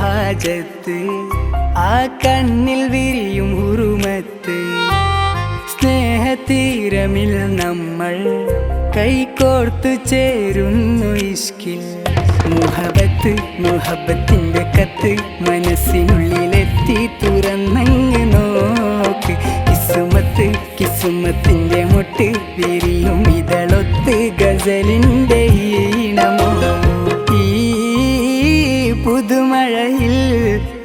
ഹാജത്ത് ആ കണ്ണിൽ വിരിയും ഉറുമത്ത് സ്നേഹതീരമിൽ നമ്മൾ കൈകോർത്തു ചേരുന്നു ഇഷ്കിൽ മുഹബത്ത് മുഹബത്തിന്റെ കത്ത് മനസ്സിനുള്ളിലെത്തി തുറന്നങ്ങ് നോക്ക്. കിസുമത്ത് കിസുമത്തിന്റെ മുട്ട് വിരിയും ഇതളൊത്ത് ഗസലിന്റെ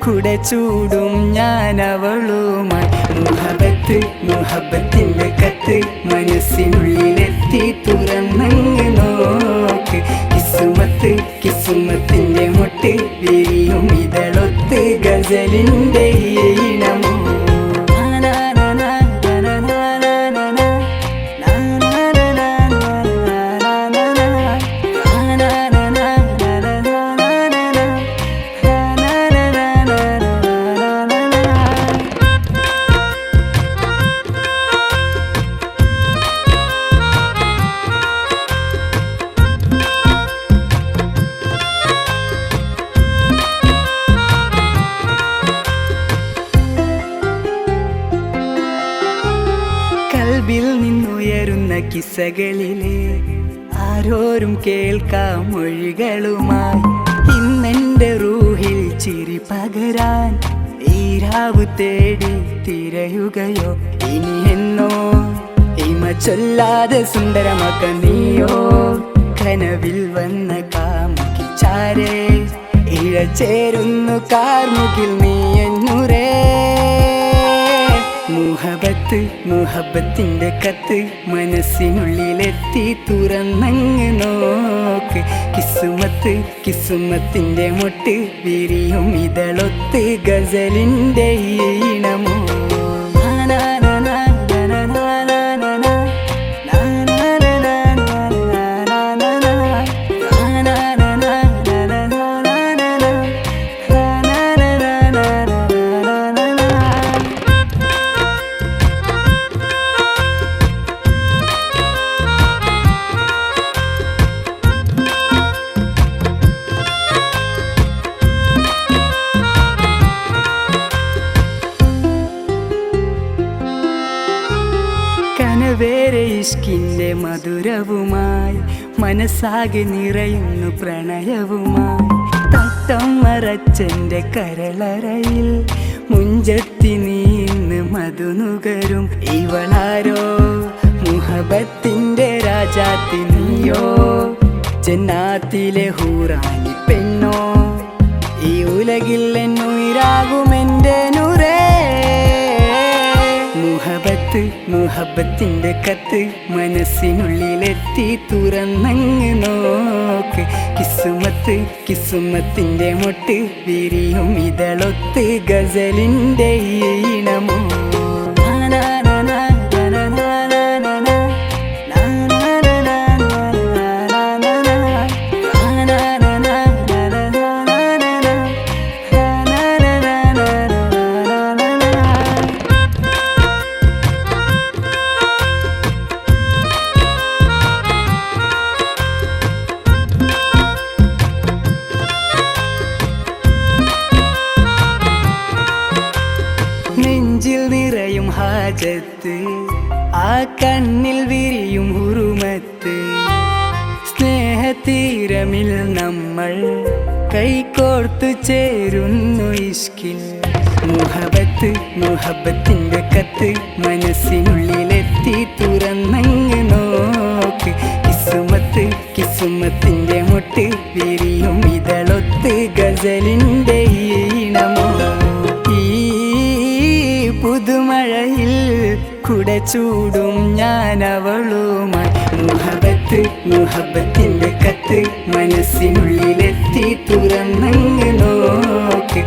കുട ചൂടും ഞാൻ അവളുമായി മുഹബത്ത് മുഹബത്തിന്റെ കത്ത് മനസ്സിനുള്ളിലെത്തി തുറന്നങ്ങ് നോക്ക്. കിസുമത്ത് കിസുമത്തിന്റെ മുട്ട് വിരിയും ഇതളൊത്ത് ഗസലിന്റെ ഈണമോ കൽബിൽ നിന്നുയരുന്ന കിസകളിലെ ആരോരും കേൾക്കാം മൊഴികളുമായി. ഇന്നെന്റെ റൂഹിൽ ചിരി പകരാൻ ഈ രാവ് തേടി തിരയുകയോ? ഇനി എന്നോ? ഇമ ചൊല്ലാതെ സുന്ദരമാക്ക നീയോ? കനവിൽ വന്ന കാമുകി ചാരേ ഇഴചേരുന്നു കാർമുകിൽ നീ എന്നുരേ. മുഹബത്ത് മുഹബത്തിന്റെ കത്ത് മനസ്സിനുള്ളിലെത്തി തുറന്നങ്ങ് നോക്ക്. കിസുമത്ത് കിസുമത്തിന്റെ മുട്ട് വിരിയും ഇതളൊത്ത് ഗസലിന്റെ ഈണമോ കനവേറെ ഇഷ്കിന്റെ മധുരവുമായി മനസ്സാകെ നിറയുന്നു പ്രണയവുമായി. തട്ടം മറച്ചന്റെ കരളറയിൽ മുഞ്ചത്തി നീന്ന് മധുനുകരും ഇവളാരോ? മുഹബത്തിന്റെ രാജാത്തി നീയോ? ജന്നാത്തിലെ ഹൂറാനി പെണ്ണോ? ഈ ഉലകിൽ എന്നുയിരാകുമെന്റെ മുഹബത്ത് മുഹബത്തിന്റെ കത്ത് മനസ്സിനുള്ളിലെത്തി തുറന്നങ്ങ് നോക്ക്. കിസുമത്ത് കിസുമത്തിന്റെ മൊട്ട് വിരിയും ഇതളൊത്ത് ഗസലിന്റെ ഈണമോ നിറയും ഹാജത്ത് ആ കണ്ണിൽ വിരിയും ഉറുമത്ത് സ്നേഹതീരമിൽ നമ്മൾ കൈകോർത്തു ചേരുന്നു ഇഷ്കിൽ മുഹബത്ത് മുഹബത്തിന്റെ കത്ത് മനസ്സിനുള്ളിലെത്തി തുറന്നങ്ങ് നോക്ക്. കിസുമത്ത് കിസുമത്തിന്റെ മുട്ട് വിരിയും കുട ചൂടും ഞാൻ അവളുമായി മുഹബത്ത് മുഹബത്തിന്റെ കത്ത് മനസ്സിനുള്ളിലെത്തി തുറന്നങ്ങ് നോക്ക്.